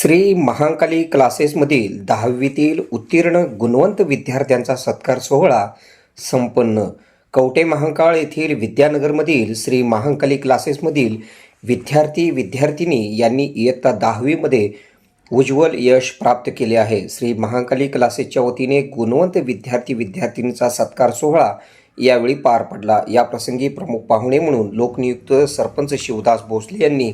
श्री महांकाली क्लासेसमधील दहावीतील उत्तीर्ण गुणवंत विद्यार्थ्यांचा सत्कार सोहळा संपन्न. कवटे महांकाळ येथील विद्यानगरमधील श्री महांकाली क्लासेसमधील विद्यार्थी विद्यार्थिनी यांनी इयत्ता दहावीमध्ये उज्ज्वल यश प्राप्त केले आहे. श्री महांकाली क्लासेसच्या वतीने गुणवंत विद्यार्थी विद्यार्थिनीचा सत्कार सोहळा यावेळी पार पडला. या प्रसंगी प्रमुख पाहुणे म्हणून लोकनियुक्त सरपंच शिवदास भोसले यांनी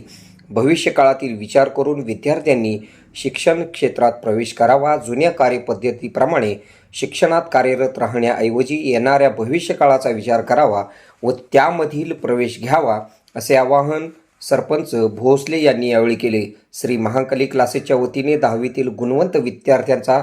भविष्यकाळातील विचार करून विद्यार्थ्यांनी शिक्षण क्षेत्रात प्रवेश करावा. जुन्या कार्यपद्धतीप्रमाणे शिक्षणात कार्यरत राहण्याऐवजी येणाऱ्या भविष्यकाळाचा विचार करावा व त्यामधील प्रवेश घ्यावा असे आवाहन सरपंच भोसले यांनी यावेळी केले. श्री महाकाली क्लासेसच्या वतीने दहावीतील गुणवंत विद्यार्थ्यांचा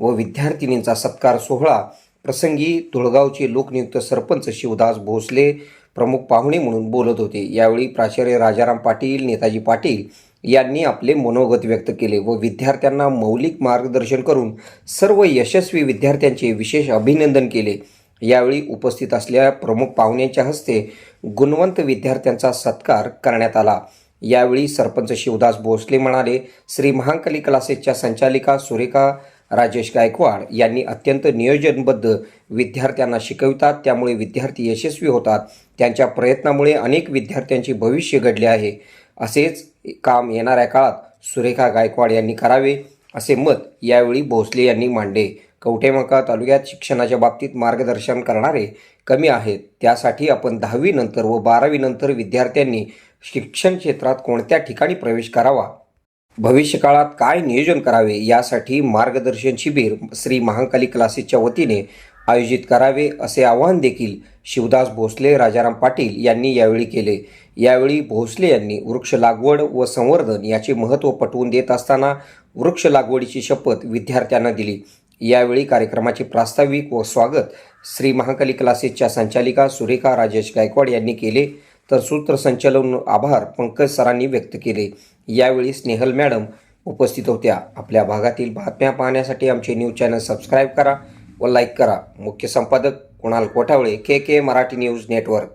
व विद्यार्थिनींचा सत्कार सोहळा. प्रसंगी धुळगावचे लोकनियुक्त सरपंच शिवदास भोसले प्रमुख पाहुणे म्हणून बोलत होते. यावेळी प्राचार्य राजाराम पाटील नेताजी पाटील यांनी आपले मनोगत व्यक्त केले व विद्यार्थ्यांना मौलिक मार्गदर्शन करून सर्व यशस्वी विद्यार्थ्यांचे विशेष अभिनंदन केले. यावेळी उपस्थित असलेल्या प्रमुख पाहुण्यांच्या हस्ते गुणवंत विद्यार्थ्यांचा सत्कार करण्यात आला. यावेळी सरपंच शिवदास भोसले म्हणाले श्री महांकली क्लासेसच्या संचालिका सुरेखा राजेश गायकवाड यांनी अत्यंत नियोजनबद्ध विद्यार्थ्यांना शिकवितात. त्यामुळे विद्यार्थी यशस्वी होतात. त्यांच्या प्रयत्नामुळे अनेक विद्यार्थ्यांचे भविष्य घडले आहे. असेच काम येणाऱ्या काळात सुरेखा गायकवाड यांनी करावे असे मत यावेळी भोसले यांनी मांडले. कवठेमका तालुक्यात शिक्षणाच्या बाबतीत मार्गदर्शन करणारे कमी आहेत. त्यासाठी आपण दहावीनंतर व बारावीनंतर विद्यार्थ्यांनी शिक्षण क्षेत्रात कोणत्या ठिकाणी प्रवेश करावा? भविष्यकाळात काय नियोजन करावे यासाठी मार्गदर्शन शिबिर श्री महांकाली क्लासेसच्या वतीने आयोजित करावे असे आवाहन देखील शिवदास भोसले राजाराम पाटील यांनी यावेळी केले. यावेळी भोसले यांनी वृक्ष लागवड व संवर्धन याचे महत्त्व पटवून देत असताना वृक्ष लागवडीची शपथ विद्यार्थ्यांना दिली. यावेळी कार्यक्रमाचे प्रास्ताविक व स्वागत श्री महाकाली क्लासेसच्या संचालिका सुरेखा राजेश गायकवाड यांनी केले. तर सूत्रसंचालन आभार पंकज सरांनी व्यक्त केले. यावेळी स्नेहल मॅडम उपस्थित होत्या. आपल्या भागातील बातम्या पाहण्यासाठी आमचे न्यूज चॅनल सबस्क्राईब करा व लाईक करा. मुख्य संपादक Kunal Kothavale K K Marathi news network.